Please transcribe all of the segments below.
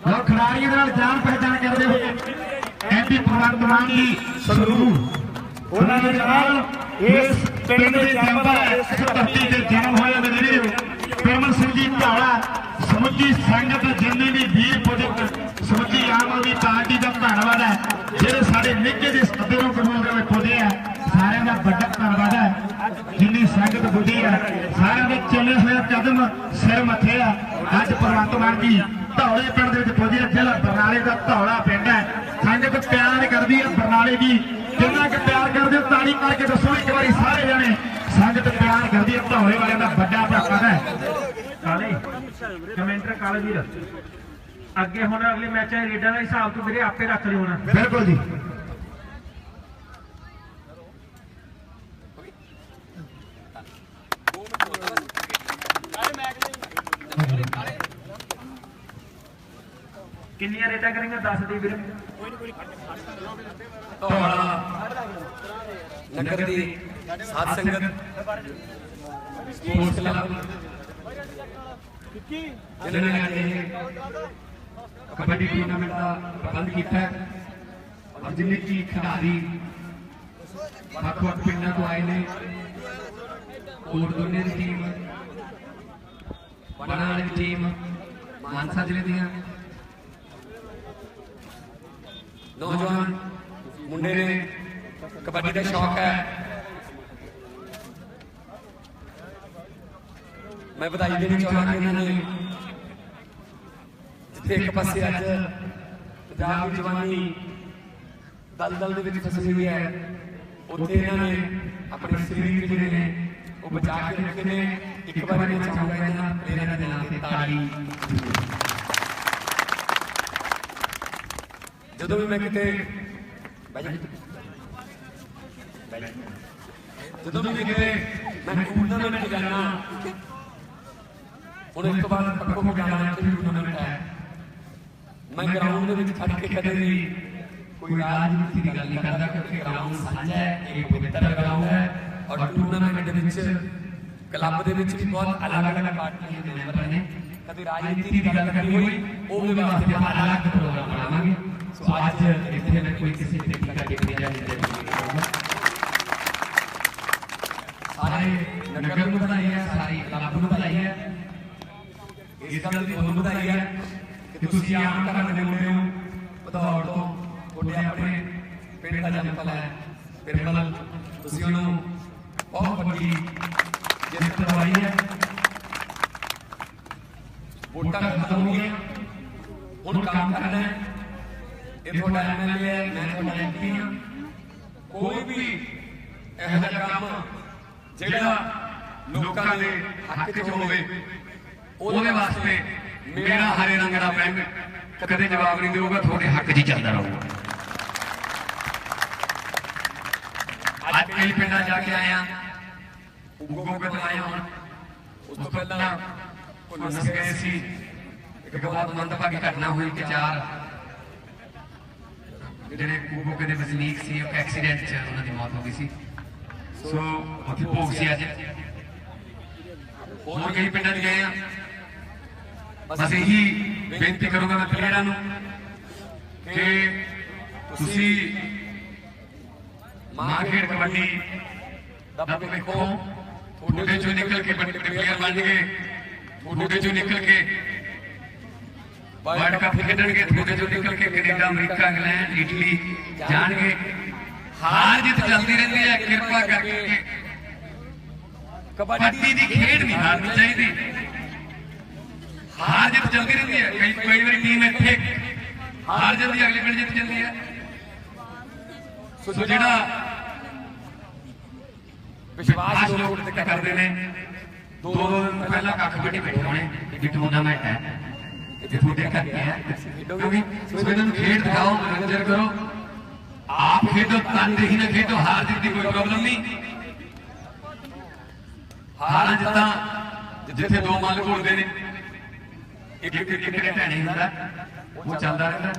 ਲੋ ਖਿਡਾਰੀਆਂ ਦੇ ਨਾਲ ਜਾਣ ਪਹਿਚਾਣ ਕਰਦੇ ਹੋਏ ਐਮਪੀ ਭਗਵੰਤ ਮਾਨ ਜੀ ਸੰਗਰੂਰ ਉਹਨਾਂ ਦੇ ਨਾਲ ਇਸ ਪਿੰਡ ਦੇ ਜਨਮ ਇਸ ਧਰਤੀ ਤੇ ਜਨਮ ਹੋਇਆ ਮੇਰੇ ਪਰਮਨ ਸਿੰਘ ਜੀ ਢਾਲਾ, ਸਮੁੱਚੀ ਸੰਗਤ ਜਿੰਨੇ ਵੀ ਵੀਰ ਪੁੱਜਕ ਸਮੁੱਚੀ ਆਮ ਆਦਮੀ ਪਾਰਟੀ ਦਾ ਧੰਨਵਾਦ ਹੈ, ਜਿਹੜੇ ਸਾਡੇ ਨਿੱਕੇ ਦੇ ਸੱਦੇ ਨੂੰ ਕਬੂਲ ਕਰਕੇ ਪੁੱਜੇ ਆ ਸਾਰਿਆਂ ਦਾ ਵੱਡਾ ਧੰਨਵਾਦ ਹੈ, ਜਿੰਨੀ ਸੰਗਤ ਬੁੱਢੀ ਆ ਸਾਰਿਆਂ ਦੇ ਚੱਲੇ ਹੋਏ ਕਦਮ ਸਿਰ ਮੱਥੇ ਆ। ਅੱਜ ਭਗਵੰਤ ਮਾਨ ਜੀ ਧੌਲੇ ਪਿੰਡ ਦੇ ਵਿੱਚ ਪੁੱਜੇ ਜ਼ਿਲ੍ਹਾ ਬਰਨਾਲੇ ਦਾ ਧੌਲਾ ਪਿੰਡ ਹੈ। ਸੰਗਤ ਪਿਆਰ ਕਰਦੀ ਹੈ ਬਰਨਾਲੇ ਦੀ। ਕਿੰਨਾ ਕੁ ਪਿਆਰ ਕਰਦੇ ਹੋ ਤਾੜੀ ਮਾਰ ਕੇ ਦੱਸੋ ਇੱਕ ਵਾਰੀ ਸਾਰੇ ਜਣੇ। ਸੰਗਤ ਪਿਆਰ ਕਰਦੀ ਹੈ ਧੌਲੇ ਵਾਲਿਆਂ ਦਾ ਵੱਡਾ ਭਰਾ ਹੈ। ਕਾਲੇ ਕਮੈਂਟਰ ਕਾਲੇ ਵੀਰ। ਅੱਗੇ ਹੁਣ ਅਗਲੇ ਮੈਚਾਂ ਰੇਡਾਂ ਦਾ ਹਿਸਾਬ ਤੂੰ ਵੀਰੇ ਆਪੇ ਰੱਖ ਲਿਓ ਹੁਣ ਬਿਲਕੁਲ ਜੀ। ਕਿੰਨੀਆਂ ਰੇਡਾਂ ਕਰਾਂਗੇ ਦੱਸ ਦੇ ਵੀਰੇ? ਧੌਲਾ ਨਗਰ ਦੀ ਸਾਧ ਸੰਗਤ। Sports club. ਜਿਨ੍ਹਾਂ ਨੇ ਇਹ ਕਬੱਡੀ ਟੂਰਨਾਮੈਂਟ ਦਾ ਪ੍ਰਬੰਧ ਕੀਤਾ ਹੈ ਔਰ ਜਿੰਨੇ ਕੀ ਖਿਡਾਰੀ ਵੱਖ ਵੱਖ ਪਿੰਡਾਂ ਤੋਂ ਆਏ ਨੇ ਕੋਟ ਦੋਨੇ ਦੀ ਟੀਮ ਬਣਾ ਵਾਲੀ ਦੀ ਟੀਮ ਮਾਨਸਾ ਜ਼ਿਲ੍ਹੇ ਦੀਆਂ। ਨੌਜਵਾਨ ਮੁੰਡੇ ਨੇ ਕਬੱਡੀ ਦਾ ਸ਼ੌਕ ਹੈ। ਮੈਂ ਵਧਾਈ ਦੇਣੀ ਚਾਹੁੰਦਾ ਕਿ ਇਹਨਾਂ ਨੇ ਜਿੱਥੇ ਇੱਕ ਪਾਸੇ ਅੱਜ ਪੰਜਾਬ ਦੀ ਜਵਾਨੀ ਦਲਦਲ ਦੇ ਵਿੱਚ ਫਸੀ ਹੋਈ ਹੈ, ਉੱਥੇ ਇਹਨਾਂ ਨੇ ਆਪਣੇ ਸਰੀਰ ਜਿਹੜੇ ਨੇ ਉਹ ਬਚਾ ਕੇ ਰੱਖੇ ਨੇ। ਇੱਕ ਵਾਰ ਮੈਂ ਚਾਹੂੰਗਾ ਇਹਨਾਂ ਪਲੇਅਰਾਂ ਦੇ ਨਾਂ ਤੇ ਤਾੜੀ। ਜਦੋਂ ਵੀ ਮੈਂ ਕਿਤੇ ਜਦੋਂ ਵੀ ਕਿਤੇ ਮੈਂ ਟੂਰਨਾਮੈਂਟ ਜਾਣਾ, ਹੁਣ ਇਸ ਤੋਂ ਪੱਕੋ ਹੋ ਜਾਣਾ ਕਿ ਟੂਰਨਾਮੈਂਟ ਹੈ। ਮੈਂ ਗਰਾਊਂਡ ਦੇ ਵਿੱਚ ਖੜ ਕੇ ਕਦੇ ਵੀ ਕੋਈ ਰਾਜਨੀਤੀ ਦੀ ਗੱਲ ਨਹੀਂ ਕਰਦਾ, ਕਿਉਂਕਿ ਗਰਾਊਂਡ ਸਾਂਝਾ ਹੈ, ਇਹ ਪਵਿੱਤਰ ਗਰਾਊਂਡ ਹੈ। ਔਰ ਟੂਰਨਾਮੈਂਟ ਦੇ ਵਿੱਚ ਕਲੱਬ ਦੇ ਵਿੱਚ ਵੀ ਬਹੁਤ ਅਲੱਗ-ਅਲੱਗ ਪਾਰਟੀਆਂ ਦੇ ਮੈਂਬਰ ਨੇ। ਕਦੇ ਰਾਜਨੀਤੀ ਦੀ ਗੱਲ ਕਰਨੀ ਹੋਈ ਵੀ ਵਾਸਤੇ ਅਲੱਗ ਪ੍ਰੋਗਰਾਮ ਬਣਾਵਾਂਗੇ ਸੋ ਅੱਜ ਇੱਥੇ ਮੈਂ ਕੋਈ ਕਿਸੇ ਤਰੀਕੇ ਦਾ ਕਿਰਿਆ ਨਹੀਂ ਦੇ ਸਾਰੇ ਨਗਰ ਨੂੰ ਵਧਾਈ ਹੈ ਸਾਰੀ ਕਲੱਬ ਨੂੰ ਵਧਾਈ ਹੈ ਇਸ ਗੱਲ ਦੀ ਤੁਹਾਨੂੰ ਵਧਾਈ ਹੈ ਕਿ ਤੁਸੀਂ ਆਮ ਘਰਾਂ ਦੇ ਮੁੰਡੇ ਹੋ ਪਧੌੜ ਤੋਂ ਤੁਹਾਡੇ ਆਪਣੇ ਪਿੰਡ ਦਾ ਜਨਮ ਹੈ ਬਿਰਮਲ ਤੁਸੀਂ ਉਹਨੂੰ ਬਹੁਤ ਵੱਡੀ ਜਿੱਤ ਕਰਵਾਈ ਹੈ। ਵੋਟਾਂ ਖਤਮ ਹੋ ਗਈਆਂ। ਹੁਣ ਕੰਮ ਕਰਨਾ ਹੈ। ਇਹ ਤੁਹਾਡਾ ਐਮਐਲਏ ਹੈ ਮੈਂ ਤੁਹਾਡਾ ਐਮਪੀ ਹਾਂ। ਕੋਈ ਵੀ ਇਹੋ ਜਿਹਾ ਕੰਮ ਜਿਹੜਾ ਲੋਕਾਂ ਦੇ ਹੱਕ 'ਚ ਹੋਵੇ, ਉਹਦੇ ਵਾਸਤੇ ਮੇਰਾ ਹਰੇ ਰੰਗ ਦਾ ਬੈਂਕ ਕਦੇ ਜਵਾਬ ਨਹੀਂ ਦੇਊਗਾ, ਤੁਹਾਡੇ ਹੱਕ 'ਚ ਹੀ ਚੱਲਦਾ ਰਹੂਗਾ ਅੱਜ ਕਈ ਪਿੰਡਾਂ ਜਾ ਕੇ ਆਇਆ ਉਗੋ ਕੇ ਤੋਂ ਆਇਆ ਉਸ ਤੋਂ ਪਹਿਲਾਂ ਕੋਈ ਗਏ ਸੀ। ਇੱਕ ਬਹੁਤ ਮੰਦਭਾਗੀ ਘਟਨਾ ਹੋਈ ਕਿ ਚਾਰ ਜਿਹੜੇ ਕੁਬੋਕੇ ਦੇ ਵਸਨੀਕ ਸੀ ਉਹ ਐਕਸੀਡੈਂਟ 'ਚ ਉਹਨਾਂ ਦੀ ਮੌਤ ਹੋ ਗਈ ਸੀ। ਸੋ ਉੱਥੇ ਭੋਗ ਸੀ ਅੱਜ। ਹੋਰ ਕਈ ਪਿੰਡਾਂ 'ਚ ਗਏ ਆ। ਬਸ ਇਹੀ ਬੇਨਤੀ ਕਰੂੰਗਾ ਮੈਂ ਪਲੇਅਰਾਂ ਨੂੰ ਕਿ ਤੁਸੀਂ ਮਾਂ ਖੇਡ ਕਬੱਡੀ ਦਾ ਵੇਖੋ ਤੁਹਾਡੇ ਚੋਂ ਨਿਕਲ ਕੇ ਵੱਡੇ ਪਲੇਅਰ ਬਣ ਗਏ। ਤੁਹਾਡੇ ਚੋਂ ਨਿਕਲ ਕੇ ਵਰਲਡ ਕੱਪ ਖੇਡਣਗੇ। ਤੁਹਾਡੇ ਚੋਂ ਨਿਕਲ ਕੇ ਕੈਨੇਡਾ ਅਮਰੀਕਾ ਇੰਗਲੈਂਡ ਇਟਲੀ ਜਾਣਗੇ। ਹਾਰ ਜਿੱਤ ਚੱਲਦੀ ਰਹਿੰਦੀ ਹੈ। ਕਿਰਪਾ ਕਰਕੇ। ਕਬੱਡੀ ਦੀ ਖੇਡ ਨਹੀਂ ਹਾਰਨੀ ਚਾਹੀਦੀ। ਹਾਰ ਜਿੱਤ ਚੱਲਦੀ ਰਹਿੰਦੀ ਹੈ। ਕਈ ਕਈ ਵਾਰੀ ਟੀਮ ਇੱਥੇ ਹਾਰ ਜਾਂਦੀ ਅਗਲੇ ਪਿੰਡ ਜਿੱਤ ਜਾਂਦੀ ਹੈ। ਸੋ ਜਿਹੜਾ ਵਿਸ਼ਵਾਸ ਲੋਕ ਤੇ ਕਰਦੇ ਨੇ। ਦੋ ਦੋ ਦਿਨ ਪਹਿਲਾਂ ਕੱਖ ਵੱਡੀ ਬਿਠਾਉਣੇ ਇਹ ਟੂਰਨਾਮੈਂਟ ਹੈ। ਇਹ ਤੁਹਾਡੇ ਕਰਕੇ ਹੈ ਕਿਉਂਕਿ ਸੋ ਇਹਨਾਂ ਨੂੰ ਖੇਡ ਦਿਖਾਓ ਮਨੋਰੰਜਨ ਕਰੋ। ਆਪ ਖੇਡੋ ਤੰਦੇ ਹੀ ਨਾ ਖੇਡੋ। ਹਾਰ ਜਿੱਤ ਦੀ ਕੋਈ ਪ੍ਰੋਬਲਮ ਨਹੀਂ। ਹਾਰਾਂ ਜਿੱਤਾਂ ਜਿੱਥੇ ਦੋ ਮੱਲ ਘੁਲਦੇ ਨੇ। ਇੱਕ ਇੱਕ ਇੱਕ ਢਹਿਣੇ ਹੁੰਦਾ। ਉਹ ਚੱਲਦਾ ਰਹਿੰਦਾ।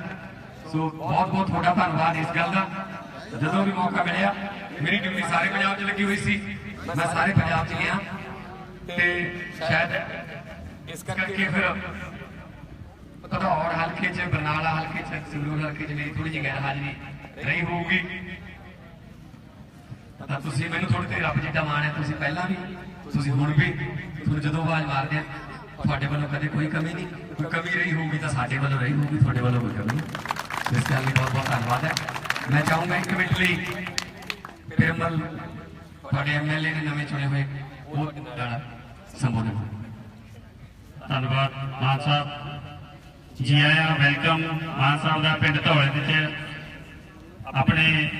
ਸੋ ਬਹੁਤ ਬਹੁਤ ਤੁਹਾਡਾ ਧੰਨਵਾਦ ਇਸ ਗੱਲ ਦਾ। ਜਦੋਂ ਵੀ ਮੌਕਾ ਮਿਲਿਆ ਮੇਰੀ ਡਿਊਟੀ ਸਾਰੇ ਪੰਜਾਬ 'ਚ ਲੱਗੀ ਹੋਈ ਸੀ। ਮੈਂ ਸਾਰੇ ਪੰਜਾਬ 'ਚ ਗਿਆ ਤੇ ਸ਼ਾਇਦ ਇਸ ਕਰਕੇ ਫਿਰ ਧੜੌੜ ਹਲਕੇ 'ਚ ਬਰਨਾਲਾ ਹਲਕੇ 'ਚ ਸੰਗਰੂਰ ਹਲਕੇ 'ਚ ਮੇਰੀ ਥੋੜੀ ਜਿਹੀ ਗੈਰ ਹਾਜ਼ਰੀ ਰਹੀ ਹੋਊਗੀ। ਤਾਂ ਤੁਸੀਂ ਮੈਨੂੰ ਥੋੜੀ ਤੇ ਰੱਬ ਜਿੱਡਾ ਮਾਣ ਹੈ ਤੁਸੀਂ ਪਹਿਲਾਂ ਵੀ ਤੁਸੀਂ ਹੁਣ ਵੀ ਤੁਹਾਨੂੰ ਜਦੋਂ ਆਵਾਜ਼ ਮਾਰਦੇ ਆ ਤੁਹਾਡੇ ਵੱਲੋਂ ਕਦੇ ਕੋਈ ਕਮੀ ਨਹੀਂ। ਕੋਈ ਕਮੀ ਰਹੀ ਹੋਊਗੀ ਤਾਂ ਸਾਡੇ ਵੱਲੋਂ ਰਹੀ ਹੋਊਗੀ ਤੁਹਾਡੇ ਵੱਲੋਂ ਕੋਈ ਕਮੀ ਨਹੀਂ। ਇਸ ਗੱਲ ਲਈ ਬਹੁਤ ਬਹੁਤ ਧੰਨਵਾਦ ਹੈ। ਮੈਂ ਚਾਹੂੰਗਾ ਇੱਕ ਮਿੰਟ ਲਈ ਪਿਰਮਲ ਤੁਹਾਡੇ ਐਮਐਲਏ ਨੇ ਨਵੇਂ ਚੁਣੇ ਹੋਏ ਉਹ ਨਾਲ ਸੰਬੋਧਨ ਧੰਨਵਾਦ, ਮਾਨ ਸਾਹਿਬ। ਜੀ ਆਇਆਂ, ਵੈਲਕਮ। ਮਾਨ ਸਾਹਿਬ ਦਾ ਪਿੰਡ ਧੌਲੇ ਵਿੱਚ ਆਪਣੇ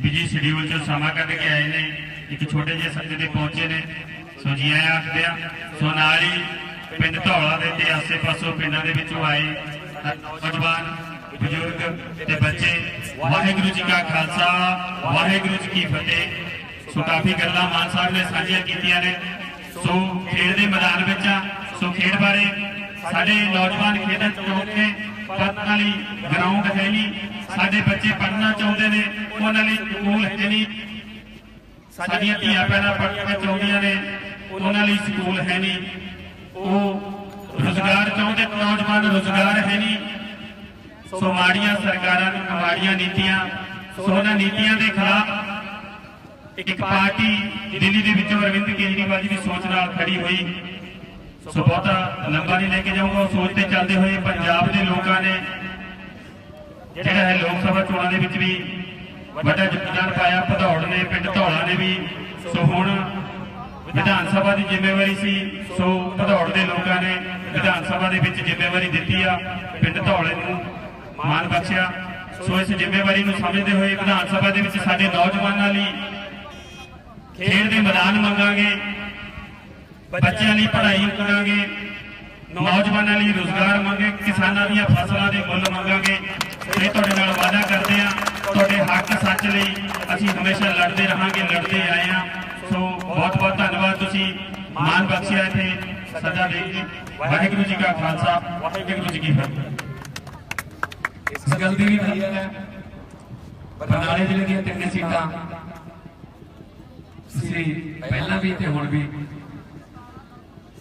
ਬਿਜ਼ੀ ਸ਼ਡਿਊਲ ਚੋਂ ਸਮਾਂ ਕੱਢ ਕੇ ਆਏ ਨੇ। ਇੱਕ ਛੋਟੇ ਜਿਹੇ ਸੱਜੇ ਤੇ ਪਹੁੰਚੇ ਨੇ। ਸੋ ਜੀ ਆਇਆਂ ਆਖਦੇ ਆ, ਸੋ ਨਾਲ ਹੀ ਪਿੰਡ ਧੌਲਾ ਦੇ ਤੇ ਆਸੇ-ਪਾਸੋਂ ਪਿੰਡਾਂ ਦੇ ਵਿੱਚੋਂ ਆਏ ਨੌਜਵਾਨ ਬਜ਼ੁਰਗ ਤੇ ਬੱਚੇ, ਵਾਹਿਗੁਰੂ ਜੀ ਕਾ ਖਾਲਸਾ, ਵਾਹਿਗੁਰੂ ਜੀ ਕੀ ਫਤਿਹ। ਸੋ ਕਾਫੀ ਗੱਲਾਂ ਮਾਨ ਸਾਹਿਬ ਨੇ ਸਾਂਝੀਆਂ ਕੀਤੀਆਂ ਨੇ। ਸੋ ਖੇਡ ਦੇ ਮੈਦਾਨ ਵਿੱਚ ਆ। ਸੋ ਖੇਡ ਬਾਰੇ ਸਾਡੇ ਨੌਜਵਾਨ ਖੇਡਣ ਚਾਹੁੰਦੇ ਨੇ ਪਰ ਲਈ ਗਰਾਊਂਡ ਹੈ ਨਹੀਂ। ਸਾਡੇ ਬੱਚੇ ਪੜ੍ਹਨਾ ਚਾਹੁੰਦੇ ਨੇ, ਉਹਨਾਂ ਲਈ ਸਕੂਲ ਹੈ ਨਹੀਂ। ਸਾਡੀਆਂ ਧੀਆਂ ਭੈਣਾਂ ਪੜ੍ਹਨਾ ਚਾਹੁੰਦੀਆਂ ਨੇ, ਉਹਨਾਂ ਲਈ ਸਕੂਲ ਹੈ ਨਹੀਂ। ਉਹ ਰੋਜ਼ਗਾਰ ਚਾਹੁੰਦੇ, ਨੌਜਵਾਨ ਰੋਜ਼ਗਾਰ ਹੈ ਨਹੀਂ। ਸੋ ਮਾੜੀਆਂ ਸਰਕਾਰਾਂ ਦੀਆਂ ਮਾੜੀਆਂ ਨੀਤੀਆਂ, ਸੋ ਉਹਨਾਂ ਨੀਤੀਆਂ ਦੇ ਖਿਲਾਫ ਇੱਕ ਪਾਰਟੀ ਦਿੱਲੀ ਦੇ ਵਿੱਚੋਂ ਅਰਵਿੰਦ ਕੇਜਰੀਵਾਲ ਜੀ ਦੀ ਸੋਚ ਨਾਲ ਖੜੀ ਹੋਈ। ਸੋ ਬਹੁਤਾ ਲੰਬਾ ਨਹੀਂ ਲੈ ਕੇ ਜਾਊਂਗਾ ਸੋਚ ਤੇ ਚੱਲਦੇ ਹੋਏ ਪੰਜਾਬ ਦੇ ਲੋਕਾਂ ਨੇ, ਜਿਹੜਾ ਹੈ ਲੋਕ ਸਭਾ ਚੋਣਾਂ ਦੇ ਵਿੱਚ ਵੀ ਵੱਡਾ ਯੋਗਦਾਨ ਪਾਇਆ, ਭਦੌੜ ਨੇ, ਪਿੰਡ ਧੌਲਾ ਨੇ ਵੀ। ਸੋ ਹੁਣ ਵਿਧਾਨ ਸਭਾ ਦੀ ਜ਼ਿੰਮੇਵਾਰੀ ਸੀ, ਸੋ ਭਦੌੜ ਦੇ ਲੋਕਾਂ ਨੇ ਵਿਧਾਨ ਸਭਾ ਦੇ ਵਿੱਚ ਜ਼ਿੰਮੇਵਾਰੀ ਦਿੱਤੀ ਆ, ਪਿੰਡ ਧੌਲੇ ਨੂੰ। ਮਾਨ ਬਖਸ਼ਿਆ। ਸੋ ਇਸ ਜ਼ਿੰਮੇਵਾਰੀ ਨੂੰ ਸਮਝਦੇ ਹੋਏ ਵਿਧਾਨ ਸਭਾ ਦੇ ਵਿੱਚ ਸਾਡੇ ਨੌਜਵਾਨਾਂ ਲਈ ਖੇਡ ਦੇ ਮੈਦਾਨ ਮੰਗਾਂਗੇ। ਬੱਚਿਆਂ ਲਈ ਪੜ੍ਹਾਈ ਕਰਾਂਗੇ। ਨੌਜਵਾਨਾਂ ਲਈ ਰੋਜ਼ਗਾਰ ਮੰਗੇ। ਕਿਸਾਨਾਂ ਦੀਆਂ ਫਸਲਾਂ ਦੇ ਮੁੱਲ ਮੰਗਾਂਗੇ। ਇਹ ਤੁਹਾਡੇ ਨਾਲ ਵਾਅਦਾ ਕਰਦੇ ਆ ਤੁਹਾਡੇ ਹੱਕ ਸੱਚ ਲਈ ਅਸੀਂ ਹਮੇਸ਼ਾ ਲੜਦੇ ਰਹਾਂਗੇ, ਲੜਦੇ ਆਏ ਆ ਸੋ ਬਹੁਤ ਬਹੁਤ ਧੰਨਵਾਦ ਤੁਸੀਂ ਮਾਨ ਬਖਸ਼ਿਆ ਇੱਥੇ। ਸਦਾ ਦੇ ਕੇ ਵਾਹਿਗੁਰੂ ਜੀ ਕਾ ਖਾਲਸਾ। ਵਾਹਿਗੁਰੂ ਜੀ ਕੀ ਫਤਿਹ। ਇਸ ਵੀ ਵਧੀਆ ਹੈ ਬਰਨਾਲੇ ਜ਼ਿਲ੍ਹੇ ਦੀਆਂ ਤਿੰਨ ਸੀਟਾਂ। ਤੁਸੀਂ ਪਹਿਲਾਂ ਵੀ ਤੇ ਹੁਣ ਵੀ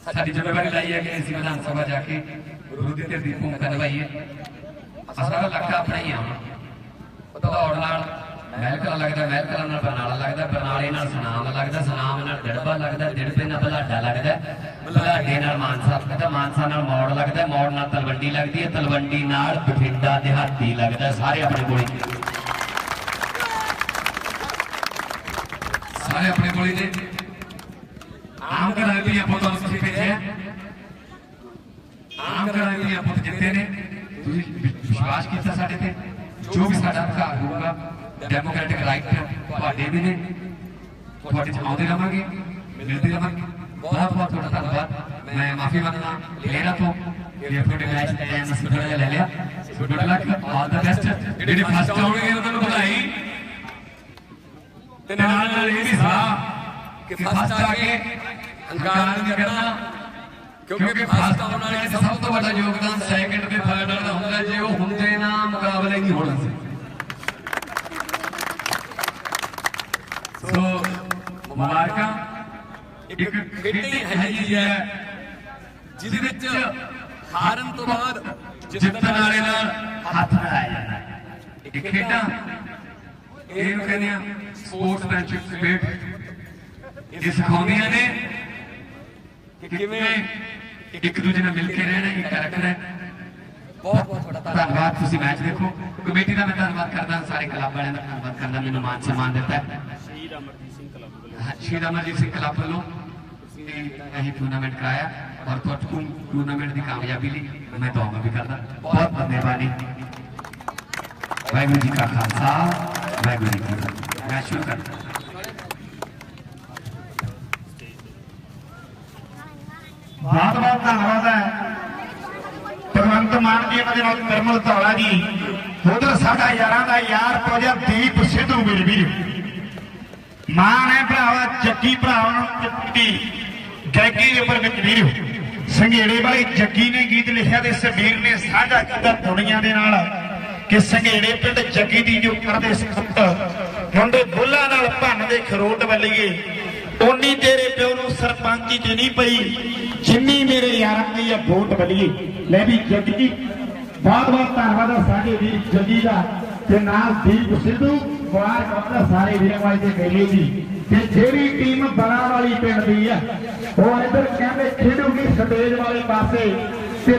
ਸਾਡੀ ਜ਼ਿੰਮੇਵਾਰੀ ਲਈ ਹੈ ਕਿ ਅਸੀਂ ਵਿਧਾਨ ਸਭਾ ਜਾ ਕੇ ਗੁਰੂ ਦੀ ਧਰਤੀ ਭੂਮਿਕਾ ਨਿਭਾਈਏ। ਸਾਰਾ ਇਲਾਕਾ ਆਪਣਾ ਹੀ ਆ ਹੁਣ। ਨਾਲ ਮਹਿਲਕਲਾ ਲੱਗਦਾ ਮਹਿਲਕਲਾ ਨਾਲ ਬਰਨਾਲਾ ਲੱਗਦਾ, ਬਰਨਾਲੇ ਨਾਲ ਸੁਨਾਮ ਲੱਗਦਾ, ਸੁਨਾਮ ਨਾਲ ਦਿੜਬਾ ਲੱਗਦਾ ਦਿੜਬੇ ਨਾਲ ਬਲਾਡਾ ਲੱਗਦਾ, ਬਲਾਡੇ ਨਾਲ ਮਾਨਸਾ ਲੱਗਦਾ, ਮਾਨਸਾ ਨਾਲ ਮੌੜ ਲੱਗਦਾ, ਮੌੜ ਨਾਲ ਤਲਵੰਡੀ ਲੱਗਦੀ ਹੈ, ਤਲਵੰਡੀ ਨਾਲ ਬਠਿੰਡਾ ਦਿਹਾਤੀ ਲੱਗਦਾ, ਸਾਰੇ ਆਪਣੇ ਕੋਲ। ਹੀ ਸਾਰੇ ਆਪਣੇ ਕੋਲ ਨੇ। ਆਮ ਕਰਾਏ ਵੀ ਆਪਾਂ ਤੁਹਾਨੂੰ ਸਿੱਖੇ ਭੇਜਿਆ ਆਮ ਕਰਾਏ ਵੀ ਆਪਾਂ ਜਿੱਤੇ ਨੇ। ਤੁਸੀਂ ਵਿਸ਼ਵਾਸ ਕੀਤਾ ਸਾਡੇ ਤੇ? ਜੋ ਵੀ ਸਾਡਾ ਅਧਿਕਾਰ ਹੋਊਗਾ ਡੈਮੋਕ੍ਰੈਟਿਕ ਰਾਈਟ ਤੁਹਾਡੇ ਵੀ ਨੇ ਤੁਹਾਡੇ ਚ ਆਉਂਦੇ ਰਵਾਂਗੇ, ਮਿਲਦੇ ਰਵਾਂਗੇ। ਬਹੁਤ ਬਹੁਤ ਤੁਹਾਡਾ ਧੰਨਵਾਦ। ਮੈਂ ਮਾਫੀ ਮੰਗਦਾ ਪਲੇਅਰਾਂ ਤੋਂ ਜੇ ਤੁਹਾਡੇ ਮੈਚ ਦਾ ਟਾਈਮ ਅਸੀਂ ਥੋੜਾ ਜਿਹਾ ਲੈ ਲਿਆ। Good luck all the best ਜਿਹੜੇ ਫਸਟ ਆਉਣਗੇ, ਉਹਨਾਂ ਨੂੰ ਵਧਾਈ। ਤੇ ਨਾਲ ਨਾਲ ਇਹ ਵੀ ਸਲਾਹ ਕਿ ਫਸਟ ਆ ਕੇ ਹੰਕਾਰ ਨਹੀਂ ਕਰਨਾ। ਕਿਉਂਕਿ ਫਸਟ ਆਉਣ ਵਾਲੇ ਸਭ ਤੋਂ ਵੱਡਾ ਯੋਗਦਾਨ ਸੈਕਿੰਡ ਤੇ ਥਰਡ ਵਾਲਾ ਹੁੰਦਾ। ਜੇ ਉਹ ਹੁੰਦੇ ਨਾ, ਮੁਕਾਬਲੇ ਨਹੀਂ ਹੋਣਾ ਸੀ ਮੁਬਾਰਕਾਂ। ਇੱਕ ਖੇਡੀ ਹੈ ਜੀ ਹੈ ਜਿਹਦੇ ਵਿੱਚ ਹਾਰਨ ਤੋਂ ਬਾਅਦ ਜਿੱਤਣ ਵਾਲੇ ਨਾਲ ਹੱਥ ਮਿਲਾਇਆ ਜਾਂਦਾ ਹੈ। ਇਹ ਖੇਡਾਂ ਇਹਨੂੰ ਕਹਿੰਦੇ ਆ ਸਪੋਰਟਸਮੈਨਸ਼ਿਪ ਸਪਿਰਿਟ ਇਹ ਸਿਖਾਉਂਦੀਆਂ ਨੇ ਕਿ ਕਿਵੇਂ ਇੱਕ ਦੂਜੇ ਨਾਲ ਮਿਲ ਕੇ ਰਹਿਣਾ ਇੱਕ ਕੈਰੈਕਟਰ ਹੈ। ਬਹੁਤ ਬਹੁਤ ਤੁਹਾਡਾ ਧੰਨਵਾਦ। ਤੁਸੀਂ ਮੈਚ ਦੇਖੋ। ਕਮੇਟੀ ਦਾ ਮੈਂ ਧੰਨਵਾਦ ਕਰਦਾ ਸਾਰੇ ਕਲੱਬ ਵਾਲਿਆਂ ਦਾ ਧੰਨਵਾਦ ਕਰਦਾ ਮੈਨੂੰ ਮਾਨ ਸਨਮਾਨ ਦਿੱਤਾ ਸ਼ਹੀਦ ਅਮਰਜੀਤ ਸਿੰਘ ਕਲੱਬ ਸ਼ਹੀਦ ਸਿੰਘ ਕਲੱਬ ਵੱਲੋਂ ਇਹ ਟੂਰਨਾਮੈਂਟ ਕਰਾਇਆ ਔਰ ਤੁਹਾਨੂੰ ਟੂਰਨਾਮੈਂਟ ਦੀ ਕਾਮਯਾਬੀ ਲਈ ਮੈਂ ਦੁਆਵਾਂ ਵੀ ਕਰਦਾ। ਬਹੁਤ ਬਹੁਤ ਵਾਹਿਗੁਰੂ ਜੀ ਕਾ ਖਾਲਸਾ, ਵਾਹਿਗੁਰੂ ਜੀ ਕੀ ਫਤਿਹ। ਮੈਂ ਸ਼ੁਰੂ ਕਰਦਾ। ਬਹੁਤ ਬਹੁਤ ਧੰਨਵਾਦ ਹੈ। ਭਗਵੰਤ ਮਾਨ ਜੀ ਉਹਨਾਂ ਦੇ ਨਾਲ ਨਿਰਮਲ ਧੌਲਾ ਜੀ। ਉਧਰ ਸਾਡਾ ਯਾਰਾਂ ਦਾ ਯਾਰ ਦੀਪ ਸਿੱਧੂ ਮੇਰੇ ਵੀਰ। ਮਾਨ ਹੈ ਭਰਾਵਾ ਜੱਗੀ ਭਰਾਵਾਂ ਨੂੰ ਚੱਕੀ। ਗਾਇਕੀ ਦੇ ਉੱਪਰ ਵਿੱਚ ਵੀਰ ਸੰਘੇੜੇ ਵਾਲੇ ਜੱਗੀ ਨੇ ਗੀਤ ਲਿਖਿਆ ਤੇ ਸਬੀਰ ਨੇ ਸਾਂਝਾ ਕੀਤਾ ਦੁਨੀਆ ਦੇ ਨਾਲ ਕਿ ਸੰਘੇੜੇ ਪਿੰਡ ਜੱਗੀ ਦੀ ਜੋ ਕਰਦੇ ਸਖਤ ਮੁੰਡੇ ਬੁੱਲਾਂ ਨਾਲ ਭੰਨ ਦੇ ਖਰੋਟ ਵੱਲੀਏ। ਓਨੀ ਤੇਰੇ ਪਿਓ ਨੂੰ ਸਰਪੰਚੀ ਚ ਨਹੀਂ ਪਈ। ਜਿੰਨੀ ਮੇਰੇ ਯਾਰਾਂ ਦੀ ਇਹ ਵੋਟ ਵੱਲੀਏ। ਲੈ ਵੀ ਜੱਗੀ ਬਹੁਤ ਬਹੁਤ ਧੰਨਵਾਦ ਆ ਸਾਡੇ ਵੀਰ ਜੱਗੀ ਦਾ। ਤੇ ਨਾਲ ਦੀਪ ਸਿੱਧੂ। ਮੁਬਾਰਕ ਆ ਸਾਰੇ ਵੀਰਾਂ ਵਾਲੇ ਦੇ ਮੇਲੇ ਦੀ ਤੇ ਜਿਹੜੀ ਟੀਮ ਬਣਾ ਵਾਲੀ ਪਿੰਡ ਦੀ ਹੈ ਉਹ ਇੱਧਰ ਕਹਿੰਦੇ ਖੇਡੂਗੀ ਸਟੇਜ ਵਾਲੇ ਪਾਸੇ। ਤੇ